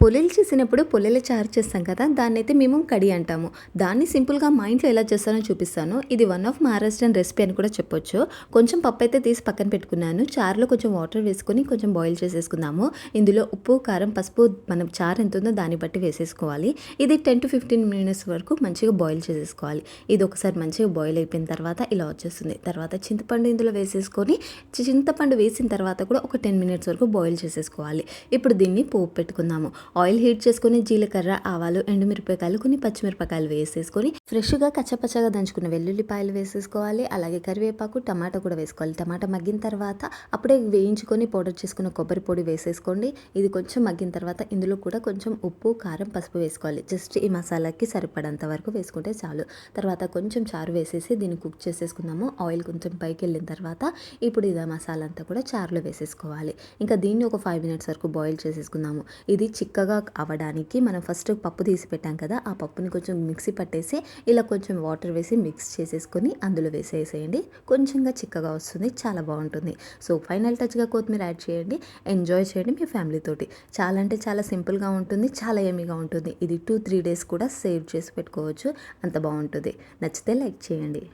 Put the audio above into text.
పొల్లెలు చేసినప్పుడు పొల్లెల చారు చేస్తాం కదా దాన్ని అయితే మేము కడి అంటాము. దాన్ని సింపుల్గా మా ఇంట్లో ఎలా చేస్తానో చూపిస్తాను. ఇది వన్ ఆఫ్ మహారాష్ట్రన్ రెసిపీ అని కూడా చెప్పొచ్చు. కొంచెం పప్పు అయితే తీసి పక్కన పెట్టుకున్నాను. చారులో కొంచెం వాటర్ వేసుకొని కొంచెం బాయిల్ చేసేసుకుందాము. ఇందులో ఉప్పు కారం పసుపు మనం చారు ఎంత ఉందో దాన్ని బట్టి వేసేసుకోవాలి. ఇది టెన్ టు ఫిఫ్టీన్ మినిట్స్ వరకు మంచిగా బాయిల్ చేసేసుకోవాలి. ఇది ఒకసారి మంచిగా బాయిల్ అయిపోయిన తర్వాత ఇలా వచ్చేస్తుంది. తర్వాత చింతపండు ఇందులో వేసేసుకొని చింతపండు వేసిన తర్వాత కూడా ఒక టెన్ మినిట్స్ వరకు బాయిల్ చేసేసుకోవాలి. ఇప్పుడు దీన్ని పోపు పెట్టుకుందాము. ఆయిల్ హీట్ చేసుకుని జీలకర్ర ఆవాలు ఎండుమిరపకాయలు కొన్ని పచ్చిమిరపకాయలు వేసేసుకొని ఫ్రెష్గా కచ్చపచ్చగా దంచుకున్న వెల్లుల్లిపాయలు వేసేసుకోవాలి. అలాగే కరివేపాకు టమాటా కూడా వేసుకోవాలి. టమాటా మగ్గిన తర్వాత అప్పుడే వేయించుకొని పౌడర్ చేసుకున్న కొబ్బరి పొడి వేసేసుకోండి. ఇది కొంచెం మగ్గిన తర్వాత ఇందులో కూడా కొంచెం ఉప్పు కారం పసుపు వేసుకోవాలి. జస్ట్ ఈ మసాలాకి సరిపడంత వరకు వేసుకుంటే చాలు. తర్వాత కొంచెం చారు వేసేసి దీన్ని కుక్ చేసేసుకుందాము. ఆయిల్ కొంచెం పైకి వెళ్ళిన తర్వాత ఇప్పుడు ఇది మసాలా అంతా కూడా చారులో వేసేసుకోవాలి. ఇంకా దీన్ని ఒక ఫైవ్ మినిట్స్ వరకు బాయిల్ చేసేసుకుందాము. ఇది చిక్కగా అవ్వడానికి మనం ఫస్ట్ పప్పు తీసి పెట్టాం కదా ఆ పప్పుని కొంచెం మిక్సీ పట్టేసి ఇలా కొంచెం వాటర్ వేసి మిక్స్ చేసేసుకొని అందులో వేసేసేయండి. కొంచెంగా చిక్కగా వస్తుంది చాలా బాగుంటుంది. సో ఫైనల్ టచ్గా కొత్తిమీర యాడ్ చేయండి ఎంజాయ్ చేయండి మీ ఫ్యామిలీ తోటి. చాలా అంటే చాలా సింపుల్గా ఉంటుంది చాలా ఏమీగా ఉంటుంది. ఇది టూ త్రీ డేస్ కూడా సేవ్ చేసి పెట్టుకోవచ్చు అంత బాగుంటుంది. నచ్చితే లైక్ చేయండి.